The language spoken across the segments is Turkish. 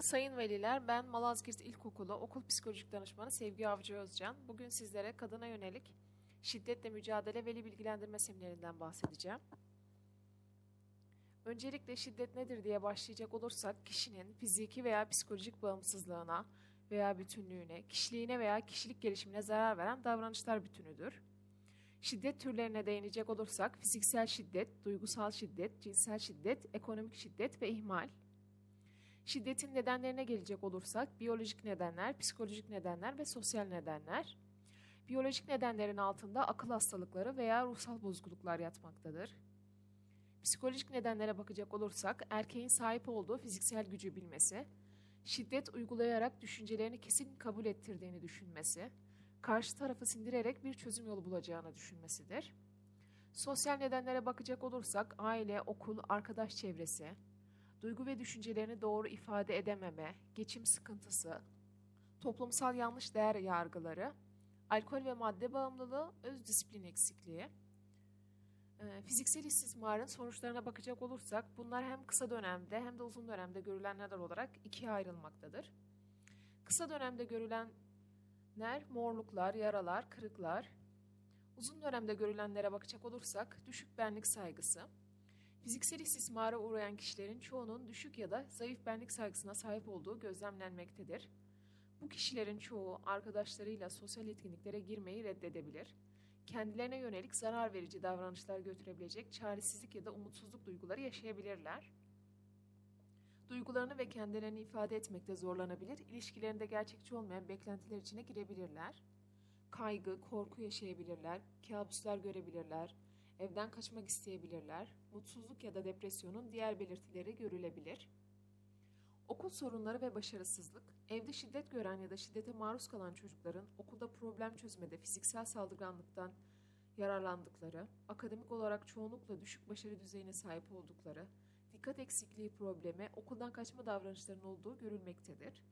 Sayın veliler, ben Malazgirt İlkokulu Okul Psikolojik Danışmanı Sevgi Avcı Özcan. Bugün sizlere kadına yönelik şiddetle mücadele veli bilgilendirme seminerinden bahsedeceğim. Öncelikle şiddet nedir diye başlayacak olursak kişinin fiziki veya psikolojik bağımsızlığına veya bütünlüğüne, kişiliğine veya kişilik gelişimine zarar veren davranışlar bütünüdür. Şiddet türlerine değinecek olursak fiziksel şiddet, duygusal şiddet, cinsel şiddet, ekonomik şiddet ve ihmal. Şiddetin nedenlerine gelecek olursak biyolojik nedenler, psikolojik nedenler ve sosyal nedenler. Biyolojik nedenlerin altında akıl hastalıkları veya ruhsal bozukluklar yatmaktadır. Psikolojik nedenlere bakacak olursak erkeğin sahip olduğu fiziksel gücü bilmesi, şiddet uygulayarak düşüncelerini kesin kabul ettirdiğini düşünmesi, karşı tarafı sindirerek bir çözüm yolu bulacağını düşünmesidir. Sosyal nedenlere bakacak olursak aile, okul, arkadaş çevresi, duygu ve düşüncelerini doğru ifade edememe, geçim sıkıntısı, toplumsal yanlış değer yargıları, alkol ve madde bağımlılığı, öz disiplin eksikliği. Ee, Fiziksel istismarın sonuçlarına bakacak olursak bunlar hem kısa dönemde hem de uzun dönemde görülenler olarak ikiye ayrılmaktadır. Kısa dönemde görülenler morluklar, yaralar, kırıklar. Uzun dönemde görülenlere bakacak olursak düşük benlik saygısı, Fiziksel istismara uğrayan kişilerin çoğunun düşük ya da zayıf benlik saygısına sahip olduğu gözlemlenmektedir. Bu kişilerin çoğu arkadaşlarıyla sosyal etkinliklere girmeyi reddedebilir. Kendilerine yönelik zarar verici davranışlar götürebilecek çaresizlik ya da umutsuzluk duyguları yaşayabilirler. Duygularını ve kendilerini ifade etmekte zorlanabilir, ilişkilerinde gerçekçi olmayan beklentiler içine girebilirler. Kaygı, korku yaşayabilirler, kabuslar görebilirler, evden kaçmak isteyebilirler, mutsuzluk ya da depresyonun diğer belirtileri görülebilir. Okul sorunları ve başarısızlık, evde şiddet gören ya da şiddete maruz kalan çocukların okulda problem çözmede fiziksel saldırganlıktan yararlandıkları, akademik olarak çoğunlukla düşük başarı düzeyine sahip oldukları, dikkat eksikliği problemi, okuldan kaçma davranışlarının olduğu görülmektedir.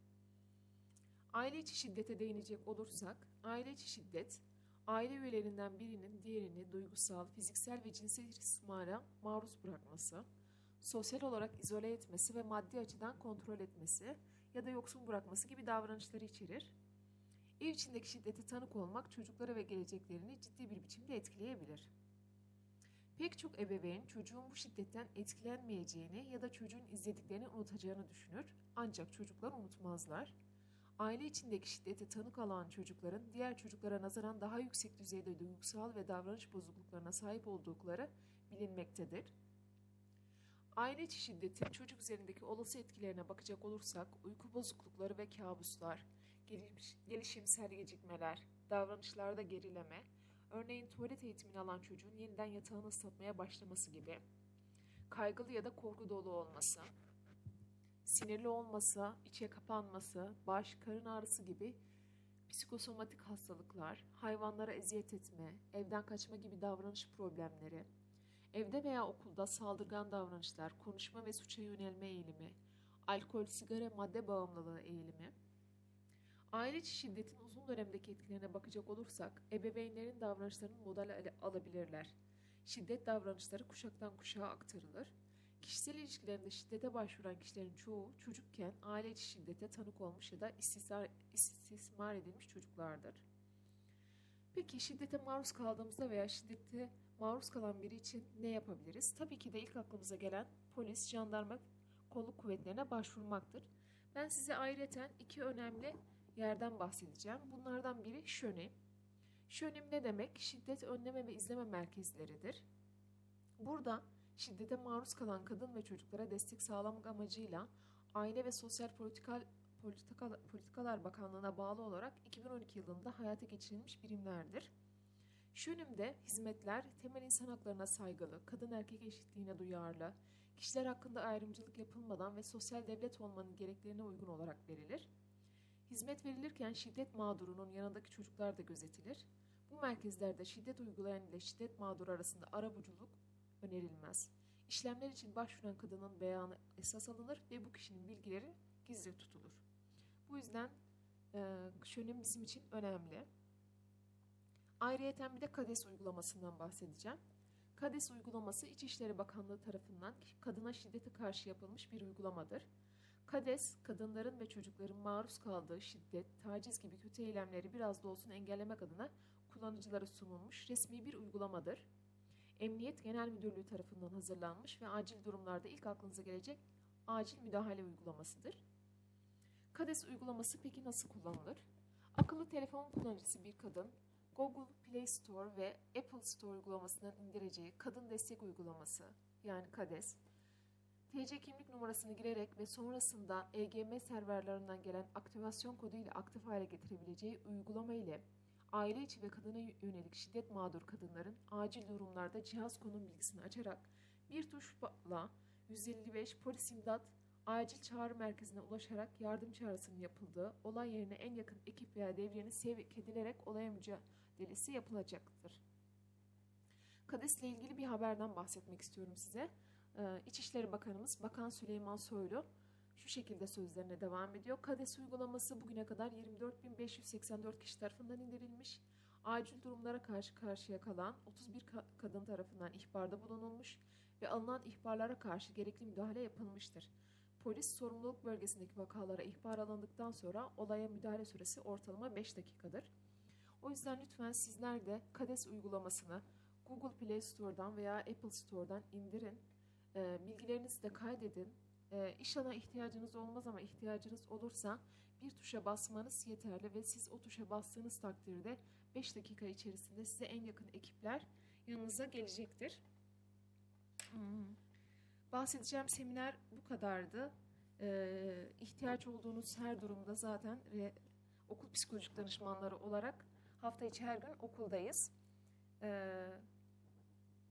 Aile içi şiddete değinecek olursak, aile içi şiddet, aile üyelerinden birinin diğerini duygusal, fiziksel ve cinsel istismara maruz bırakması, sosyal olarak izole etmesi ve maddi açıdan kontrol etmesi ya da yoksun bırakması gibi davranışları içerir. Ev içindeki şiddete tanık olmak çocukları ve geleceklerini ciddi bir biçimde etkileyebilir. Pek çok ebeveyn çocuğun bu şiddetten etkilenmeyeceğini ya da çocuğun izlediklerini unutacağını düşünür ancak çocuklar unutmazlar aile içindeki şiddete tanık olan çocukların diğer çocuklara nazaran daha yüksek düzeyde duygusal ve davranış bozukluklarına sahip oldukları bilinmektedir. Aile içi şiddetin çocuk üzerindeki olası etkilerine bakacak olursak uyku bozuklukları ve kabuslar, geliş, gelişimsel gecikmeler, davranışlarda gerileme, örneğin tuvalet eğitimini alan çocuğun yeniden yatağını ıslatmaya başlaması gibi, kaygılı ya da korku dolu olması, sinirli olması, içe kapanması, baş, karın ağrısı gibi psikosomatik hastalıklar, hayvanlara eziyet etme, evden kaçma gibi davranış problemleri, evde veya okulda saldırgan davranışlar, konuşma ve suça yönelme eğilimi, alkol, sigara, madde bağımlılığı eğilimi, Aile içi şiddetin uzun dönemdeki etkilerine bakacak olursak, ebeveynlerin davranışlarını model alabilirler. Şiddet davranışları kuşaktan kuşağa aktarılır Kişisel ilişkilerinde şiddete başvuran kişilerin çoğu çocukken aile içi şiddete tanık olmuş ya da istismar, edilmiş çocuklardır. Peki şiddete maruz kaldığımızda veya şiddete maruz kalan biri için ne yapabiliriz? Tabii ki de ilk aklımıza gelen polis, jandarma, kolluk kuvvetlerine başvurmaktır. Ben size ayrıca iki önemli yerden bahsedeceğim. Bunlardan biri şönem. Şönem ne demek? Şiddet önleme ve izleme merkezleridir. Burada şiddete maruz kalan kadın ve çocuklara destek sağlamak amacıyla Aile ve Sosyal Politikal Politika, Politikalar Bakanlığı'na bağlı olarak 2012 yılında hayata geçirilmiş birimlerdir. Şu yönümde hizmetler temel insan haklarına saygılı, kadın erkek eşitliğine duyarlı, kişiler hakkında ayrımcılık yapılmadan ve sosyal devlet olmanın gereklerine uygun olarak verilir. Hizmet verilirken şiddet mağdurunun yanındaki çocuklar da gözetilir. Bu merkezlerde şiddet uygulayan ile şiddet mağduru arasında arabuculuk önerilmez. İşlemler için başvuran kadının beyanı esas alınır ve bu kişinin bilgileri gizli tutulur. Bu yüzden e, bizim için önemli. Ayrıyeten bir de KADES uygulamasından bahsedeceğim. KADES uygulaması İçişleri Bakanlığı tarafından kadına şiddete karşı yapılmış bir uygulamadır. KADES, kadınların ve çocukların maruz kaldığı şiddet, taciz gibi kötü eylemleri biraz da olsun engellemek adına kullanıcılara sunulmuş resmi bir uygulamadır. Emniyet Genel Müdürlüğü tarafından hazırlanmış ve acil durumlarda ilk aklınıza gelecek acil müdahale uygulamasıdır. KADES uygulaması peki nasıl kullanılır? Akıllı telefon kullanıcısı bir kadın, Google Play Store ve Apple Store uygulamasından indireceği kadın destek uygulaması yani KADES, TC kimlik numarasını girerek ve sonrasında EGM serverlerinden gelen aktivasyon kodu ile aktif hale getirebileceği uygulama ile aile içi ve kadına yönelik şiddet mağdur kadınların acil durumlarda cihaz konum bilgisini açarak bir tuşla 155 polis imdat acil çağrı merkezine ulaşarak yardım çağrısının yapıldığı, olay yerine en yakın ekip veya devriyenin sevk edilerek olaya mücadelesi yapılacaktır. KADES ile ilgili bir haberden bahsetmek istiyorum size. Ee, İçişleri Bakanımız Bakan Süleyman Soylu şu şekilde sözlerine devam ediyor. KADES uygulaması bugüne kadar 24.584 kişi tarafından indirilmiş. Acil durumlara karşı karşıya kalan 31 ka- kadın tarafından ihbarda bulunulmuş ve alınan ihbarlara karşı gerekli müdahale yapılmıştır. Polis sorumluluk bölgesindeki vakalara ihbar alındıktan sonra olaya müdahale süresi ortalama 5 dakikadır. O yüzden lütfen sizler de KADES uygulamasını Google Play Store'dan veya Apple Store'dan indirin. Bilgilerinizi de kaydedin. E, inşallah ihtiyacınız olmaz ama ihtiyacınız olursa bir tuşa basmanız yeterli ve siz o tuşa bastığınız takdirde 5 dakika içerisinde size en yakın ekipler yanınıza gelecektir. Hmm. Bahsedeceğim seminer bu kadardı. Ee, ihtiyaç olduğunuz her durumda zaten re, okul psikolojik danışmanları olarak hafta içi her gün okuldayız. Ee,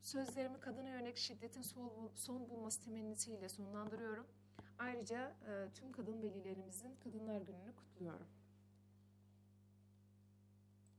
sözlerimi kadına yönelik şiddetin son, bulması temennisiyle sonlandırıyorum. Ayrıca tüm kadın velilerimizin Kadınlar Günü'nü kutluyorum.